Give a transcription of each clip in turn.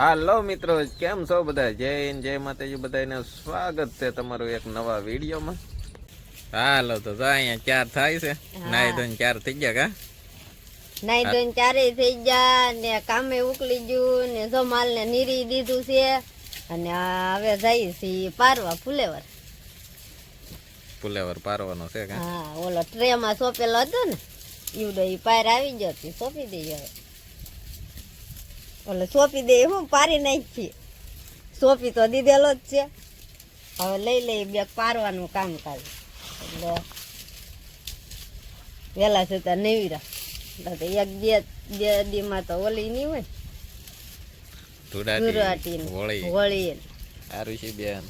હાલો મિત્રો કેમ છો બધા? જય હિન્દ જય માતાજી બધાને સ્વાગત છે તમારું એક નવા વિડીયોમાં. હાલો તો અહીંયા ચાર થાય છે? નાઈ ધોઈને ચાર થઈ ગયા કા? નાઈ ધોઈને ચારે થઈ ગયા ને કામે ઉકલી ગયું ને જો માલ ને નીરી દીધું છે. અને હવે જઈ છીએ પારવા ફુલેવર. ફુલેવર પારવાનો છે કે? હા ઓલો ટ્રે માં સોંપેલો હતો ને ઈવડો ઈ પાર આવી ગયો તી સોંપી દઈએ હવે. ઓલો સોંપી દે હું પારી નાખી. સોંપી તો દીધેલો જ છે. હવે લઈ લઈ બે પારવાનું કામ કાજ એટલે વેલા છતાં નેવીરા. એટલે તો એક બે બે દીમાં તો ઓલી નહીં હોય. ધુડાટી હોળી હોળી સારું છે બેન.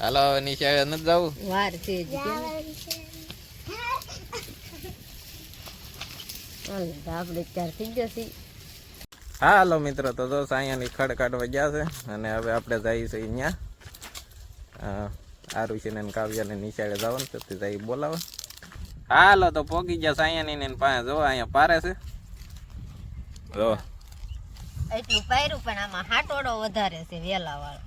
હાલો હવે નિશાળે નથી જવું? વાર છે જ કેમ? હાલો, તો આપણે ચાર થઈ જશે હાલો મિત્રો તો દોસ્ત અહીંયાની ખડ કાઢવા ગયા છે અને હવે આપણે જઈએ છીએ અહીંયા. આરુષિને ને કાવ્યાને નિશાળે જવાનું છે તે જઈ બોલાવે હાલો તો પોગી ગયા છે અહીંયાની ને પાસે જો અહીંયા પારે છે. જો. એટલું પાયરું પણ આમાં હાટોડો વધારે છે વેલા વાળો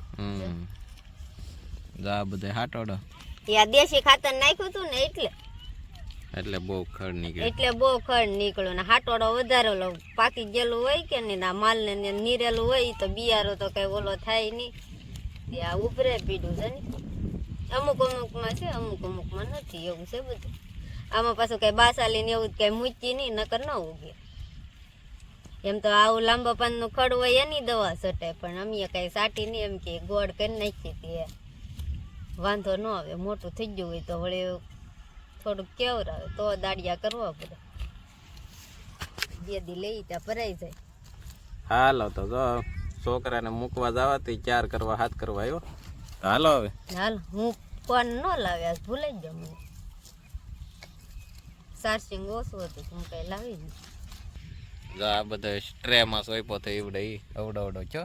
જા બધે હાટોડો. ત્યાં દેશી ખાતર નાખ્યું હતું ને એટલે. એટલે બહુ ખડ નીકળ્યો. એટલે બહુ ખડ નીકળ્યો ને હાટોડો વધારે ઓલો પાકી ગયેલું હોય કે નહીં ના માલ ને નીરેલું હોય તો બિયારો તો કઈ ઓલો થાય નહીં. ત્યાં આ ઉપરે પીડું છે ને. અમુક અમુકમાં છે અમુક અમુકમાં નથી એવું છે બધું. આમાં પાછું કઈ બાસાલી ને એવું કઈ મૂચી નહીં નકર ન ઉગે એમ તો આવું લાંબા પાનનું ખડ હોય એની દવા સટે પણ અમે કઈ સાટી નહીં એમ કે ગોળ કરી નાખી હતી વાંધો ન આવે મોટું થઈ ગયું હોય તો વળી થોડુંક કેવરાવે તો દાડિયા કરવા પડે. બે દી લઈ ત્યાં ભરાઈ જાય. હાલો તો જો છોકરાને મૂકવા જવાથી ચાર કરવા હાથ કરવા આવ્યો. હાલો હવે. હાલ હું પણ ન લાવ્યા ભૂલાઈ ગયો મને. સારસિંગ ઓછું હતું હું કઈ લાવી જો આ બધો સ્ટ્રેમાં સોઈપો થઈ એવડે ઈ અવડો અવડો છો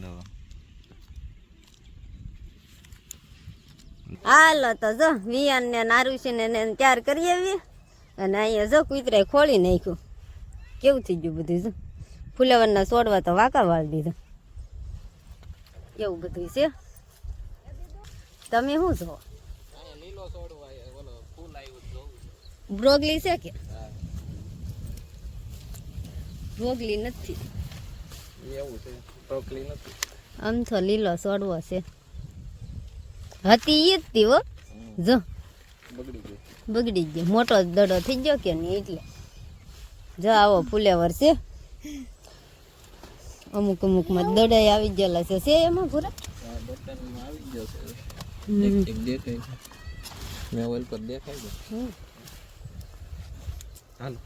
નો હાલો તો જો વિયાન ને નારુષી ને ચાર કરી આવીએ. અને અહીંયા જો કૂતરાએ ખોલી નાખ્યું. કેવું થઈ ગયું બધું જો. ફુલેવરના છોડવા તો વાંકા વાળી દીધા. એવું બધું છે? તમે શું છો લીલો છોડવા ઓલો ફૂલ આવ્યું જોવું બ્રોગલી છે કે? બ્રોગલી નથી. એવું છે. ટોકલી નથી. આમ તો લીલો સોડવો છે. હતી ઈ જ તી હો. જો. બગડી ગયું બગડી ગયો મોટો દડો થઈ ગયો કે નહીં એટલે? જો આવો ફુલેવર છે. અમુક અમુકમાં દડાઈ આવી ગયેલા છે. છે એમાં પૂરા? આવી ગયો છે. દેખાય છે. મેં ઓઇલ પર દેખાય છે. હાલો.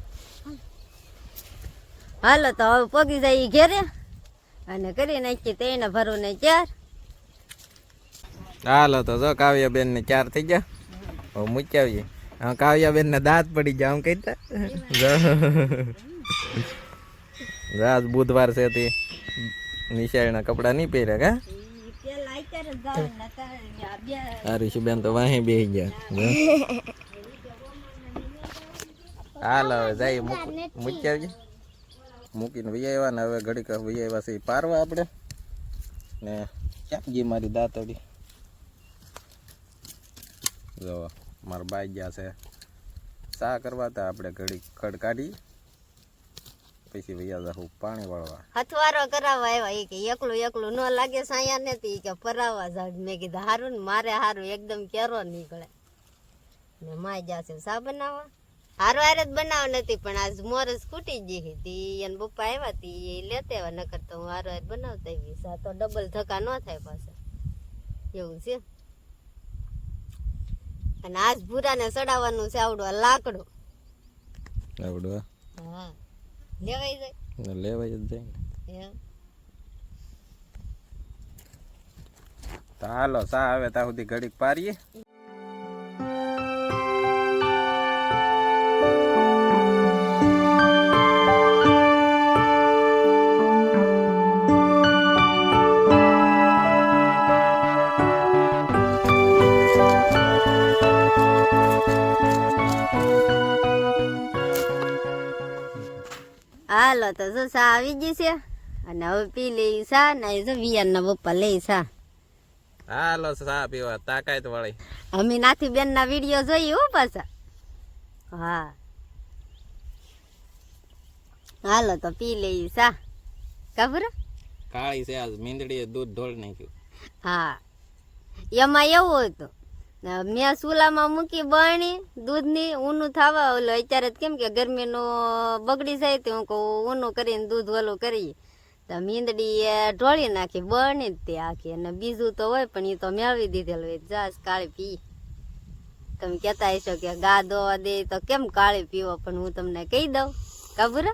હાલો તો હવે પગી જાય ઈ ઘેરે. અને કરી નાખી તેને ભરું ને ચાર. હાલો તો જો કાવ્યાબેન ને ચાર થઈ ગયા. હવે મૂક્યાવીએ હા કાવ્યાબેન ને દાંત પડી ગયા આમ કહીતા. આજ બુધવાર છે તે. નિશાળના કપડા નહીં પહેર્યા કા? આ ઋષિબેન તો વાહી બેસી ગયા. જો. હાલ હવે જાય મૂકી આવજે. મૂકીને વહી આવ્યા ને હવે ઘડીક વહી આવ્યા છે પારવા આપણે. ને ક્યાં ગઈ મારી દાંતડી જો મારા બાઈ ગયા છે. ચા કરવા તા આપણે ઘડી ખડ કાઢી. પછી વૈયા જાહું પાણી વાળવા. હથવારો કરાવવા આવ્યા. એ કે એકલું એકલું ન લાગે સાયા ને ઈ કે પરાવા ઝાડ મેં કીધું હારું ને મારે હારું. એકદમ કેરો નીકળે. ને માય જાશે સા બનાવવા. હારો હારે જ બનાવ નથી પણ આજ મોરસ ખૂટી ગઈ હતી. એને બપ્પા આવ્યા હતી એ લેતે આવ્યા નકર તો હું હારો હારે બનાવતા આવીશ આ તો ડબલ ધક્કા ન થાય પાછા. એવું છે? અને આજ ભૂરાને ચડાવવાનું છે આવડો લાકડો. લાકડું આવડું હા? લેવાઈ જાય. લેવાઈ જ જાય ને. તો હાલો સા હવે ત્યાં સુધી ઘડીક પારીએ. સા આવી ગઈ છે. અને હવે પી લઈ સા ને જો વિયાન ના પપ્પા લઈ સા. હાલો સા પીવા તાકાત વાળી. અમે નાથી બેન ના વીડિયો જોઈ હો પાછા. હા. હાલો તો પી લઈ સા. ખબર? કાળી છે આજ મીંદડીએ દૂધ ઢોળ નાખ્યું. હા. એમાં એવું હતું. મેં ચૂલામાં મૂકી બણી દૂધની ઊનું થવા ઓલું. અત્યારે કેમ કે ગરમીનું બગડી જાય તો હું કહું ઊનું કરીને દૂધ ઓલું કરીએ. તો મીંદડી ઢોળી નાખી બણી જ તે આખી. અને બીજું તો હોય પણ એ તો મેળવી દીધેલું હોય. જાસ કાળી પી. તમે કહેતા હશો કે ગા દોવા દે તો કેમ કાળી પીવો? પણ હું તમને કહી દઉં. ખબર?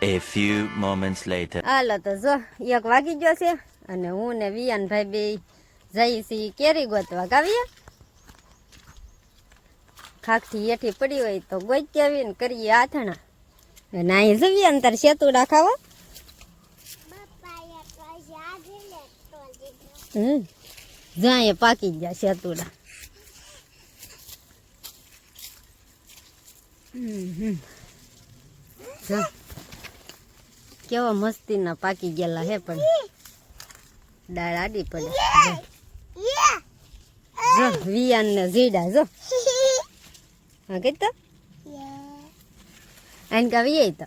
A few moments later. હાલો તો જો એક વાગી ગયો છે અને હું ને વિયાનભાઈ બે જઈ છીએ કેરી ગોતવા ગાવીએ. ખાખથી હેઠી પડી હોય તો ગોતી આવીને કરીએ આથણા. અહીં જઈએ અંતર સેતુડા ખાવા જાય પાકી ગયા સેતુડા. કેવા મસ્તીના પાકી ગયેલા હે પણ. દાળ આડી પડે. જો. વિયાન ને ઝીડા જો. હા કઈ તો આને કા તો.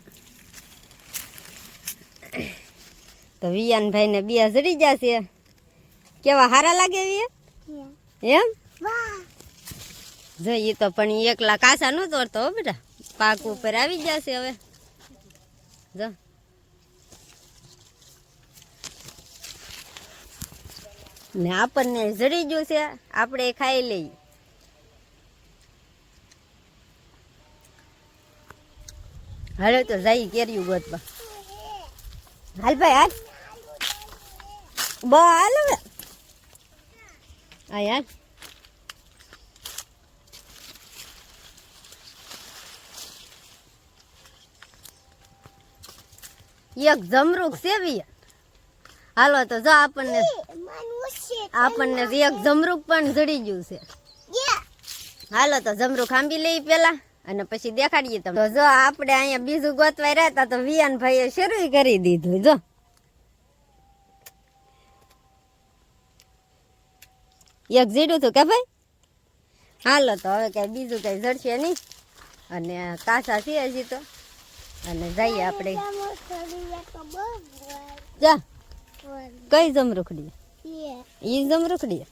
તો વિયાન ભાઈ ને બિયા જડી જશે કેવા હારા લાગે વીએ એમ? જો ઈ તો પણ એકલા કાસા નો તોડતો બેટા પાક ઉપર આવી જશે હવે. જો. ને આપણને જડી ગયું છે, આપણે ખાઈ લઈએ. હાલો તો જઈ કેર્યું ગોતમાં હાલ ભાઈ, હાલ. બ, હાલ હવે. આ યાર એક જમરૂક સેવી હાલો તો જો આપણને. આપણને એક જમરૂક પણ જડી ગયું છે. હાલો તો જમરૂક આંબી લઈ પેલા અને પછી દેખાડીએ તમે જો આપણે અહીંયા બીજું ગોતવાય રહેતા તો વિયાન ભાઈએ શરૂ કરી દીધું. જો. એક જીડું હતું કે ભાઈ? હાલો તો હવે કઈ બીજું કઈ જડશે નહીં. અને કાસા છીએ હજી તો. અને જઈએ આપણે. જા. કઈ જમરૂખડી ઈ જમરૂખડી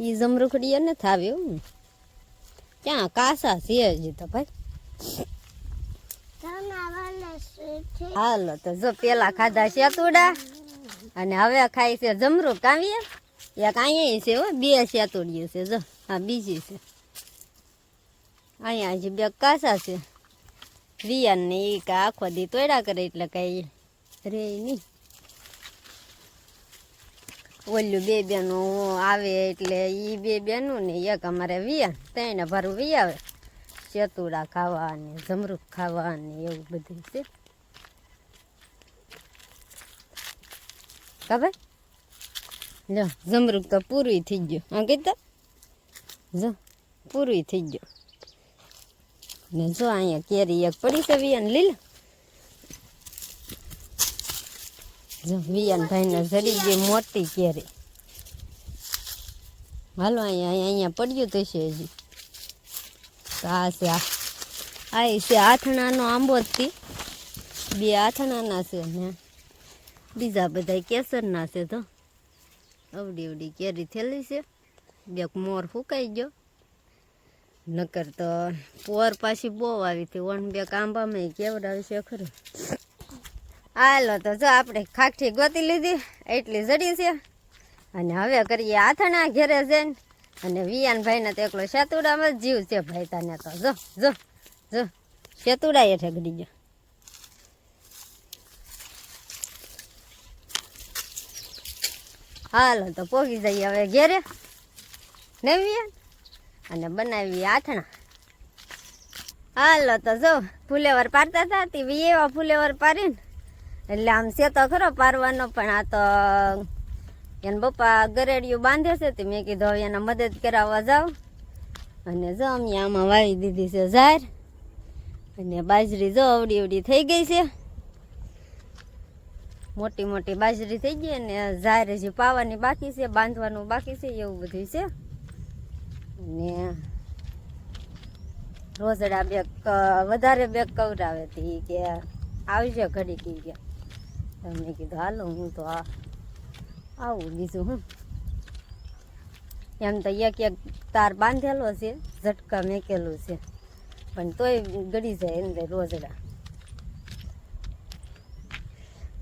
ઈ જમરૂખડી ને થાવે એવું ક્યાં કાસા છે હજી તો ભાઈ. હાલો તો જો પેલા ખાધા શેતુડા અને હવે ખાય છે જમરૂક કાવીએ. એક અહીંયા છે હો બે શેતુડીઓ છે જો. હા બીજી છે. અહીંયા હજી બે કાસા છે. રિયાન ને એ કા આખો દી તોડ્યા કરે એટલે કઈ રે નહીં. ઓલું બે બેનું આવે એટલે એ બે બેનું ને એક અમારે વિયા, ત્રણે ભરું વી આવે. ચતુડા ખાવા ને જમરૂક ખાવા એવું બધું છે. ખબર લો જમરૂખ તો પૂરું થઈ ગયું. હા કીધું જો, પૂરું થઈ ગયું. ને જો અહીંયા કેરી એક પડી છે ને લીલા. જો વિયાન ભાઈને જડી ગઈ મોટી કેરી હાલો, અહીંયા અહીંયા પડ્યું તો છે હજી. આ છે આ. આ છે આથણાનો આંબો જ બે આથણાના છે ને. બીજા બધા કેસરના છે તો. અવડી અવડી કેરી થયેલી છે. બે મોર ફૂંકાઈ ગયો. નકર તો પોર પાછી બહુ આવી હતી. વણ બે કાંબામાં કેવડાવી છે ખરું. હાલો તો જો આપણે ખાખી ગોતી લીધી, એટલી જડી છે. અને હવે કરીએ આથણા ઘેરે જઈને. અને વિયાનભાઈને તો એકલો શેતુડામાં જ જીવ છે ભાઈ તને તો જો જો જો, શેતુડા એ ઠગડી ગયો. હાલો તો પોગી જઈએ હવે ઘેરે. નવીએ અને બનાવીએ આથણા. હાલો તો જો ફુલેવર પાડતા હતા, તે એવા ફુલેવર પાડીને એટલે આમ છે તો ખરો પારવાનો, પણ આ તો એને બપ્પા ગરેડિયું બાંધે છે તે મેં કીધું હવે એના મદદ કરાવવા જાઉં. અને જો અમે આમાં વાવી દીધી છે ઝાર અને બાજરી જો અવડી અવડી થઈ ગઈ છે. મોટી મોટી બાજરી થઈ ગઈ અને ઝાર હજી પાવાની બાકી છે, બાંધવાનું બાકી છે, એવું બધું છે. ને રોજડા બે વધારે બેગ કવરાવે હતી કે આવજો ઘડી કી. ગયા તો મેં કીધું હાલો હું તો આ આવું બીજું હું એમ તો એક એક તાર બાંધેલો છે, ઝટકા મેકેલું છે, પણ તોય ગળી જાય અંદર રોજડા.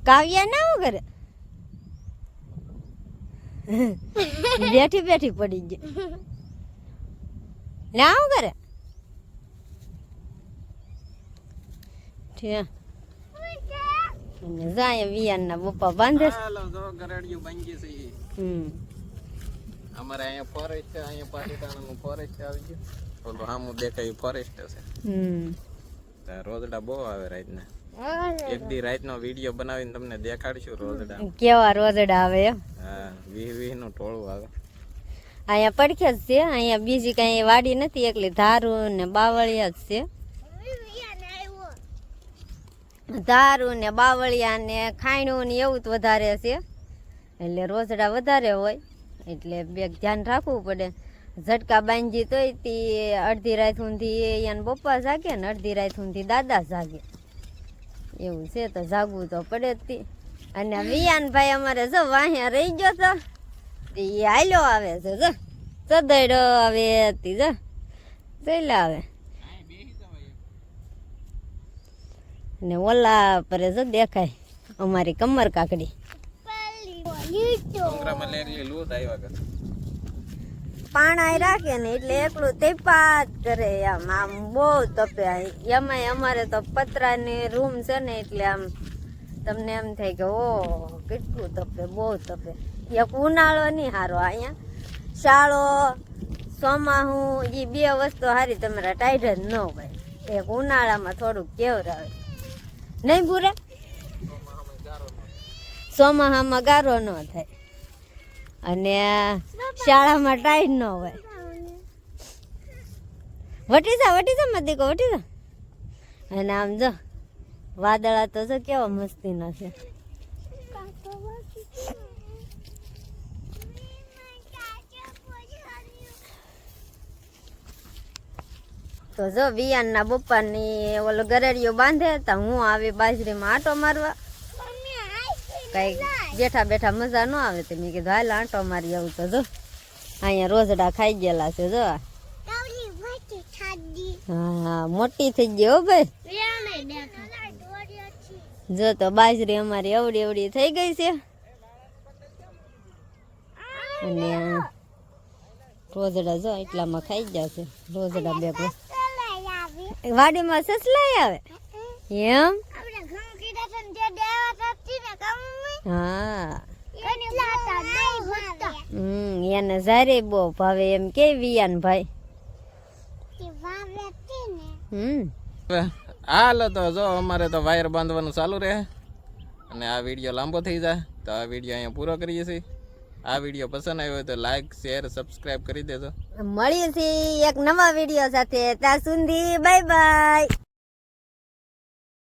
કાવ્યા ના હું કરે બેઠી બેઠી પડી ગઈ. ના હું કરે ઠે. અને જાય વિયાનના પપ્પા બાંધે હાલો જો ગરાડિયું બાંધી છે હમ. અમારે અહીંયા ફોરેસ્ટ છે અહીંયા પાટીતાણાનું ફોરેસ્ટ આવી ગયું. ઓલું દેખાય ફોરેસ્ટ છે. હમ. રોજડા બહુ આવે રાતના. એક દી રાતનો વીડિયો બનાવીને તમને દેખાડશું રોજડા કેવા રોજડા આવે એમ. હા વીહ વીહનું ટોળું આવે. અહીંયા પડખે જ છે અહીંયા બીજી કઈ વાડી નથી એકલી ધારું ને બાવળિયા જ છે. ધારું ને બાવળિયા ને ખાયણું ને એવું જ વધારે છે. એટલે રોજડા વધારે હોય. એટલે બે ધ્યાન રાખવું પડે. ઝટકા બાંધી તોય તી અડધી રાત સુધી અહીંયા બપ્પા જાગે ને અડધી રાત સુધી દાદા જાગે. એવું છે તો જાગવું તો પડે જ અને વિયાનભાઈ અમારે જો વાહ્યા રહી ગયો તો એ હાલ્યો આવે છે, જો. સદડો આવે તી, જો. ચેલા આવે. ને ઓલા પર જો દેખાય અમારી કમર કાકડી. પાણાય રાખે ને એટલે એકલું તેપા જ કરે આમ આમ બહુ તપે એમાંય અમારે તો પતરાની રૂમ છે ને એટલે આમ તમને એમ થાય કે ઓ કેટલું તપે, બહુ તપે. એક ઉનાળો નહીં સારો અહીંયા. શાળો, ચોમાહું એ બે વસ્તુ સારી તમારા ટાઈટ જ ન હોય. એક ઉનાળામાં થોડુંક કેવરાવે. નહીં પૂરા? ચોમાહામાં ગારો ન થાય. અને શાળામાં ટાઈમ ન હોય. વટી જા વટી જા મત દીકો વટી જા અને આમ જો, વાદળા તો કેવા મસ્તીના છે. તો જો વિયાનના બપોરની ઓલો ગરેડીઓ બાંધે તો હું આવી બાજરીમાં આંટો મારવા. કઈ બેઠા બેઠા મજા ન આવે તો. મેં કીધું, હાલ આંટો મારી આવું. તો જો, અહીંયા રોજડા ખાઈ ગયેલા છે, જો. હા, મોટી થઈ ગઈ હો ભાઈ. જો તો બાજરી અમારી અવડી અવડી થઈ ગઈ છે. અને રોજડા જો એટલામાં ખાઈ ગયા છે. રોજડા બે. વાડીમાં સસલાઈ આવે? એમ? હા. હમ એને ઝારે બહુ ભાવે. એમ કે વિયાન ભાઈ હમ. હાલો તો જો અમારે તો વાયર બાંધવાનું ચાલુ રહે. અને આ વીડિયો લાંબો થઈ જાય તો આ વીડિયો અહીંયા પૂરો કરીએ છીએ. આ વીડિયો પસંદ આવ્યો હોય તો લાઈક શેર સબસ્ક્રાઇબ કરી દેજો. મળીએ છીએ એક નવા વીડિયો સાથે. ત્યાં સુધી બાય બાય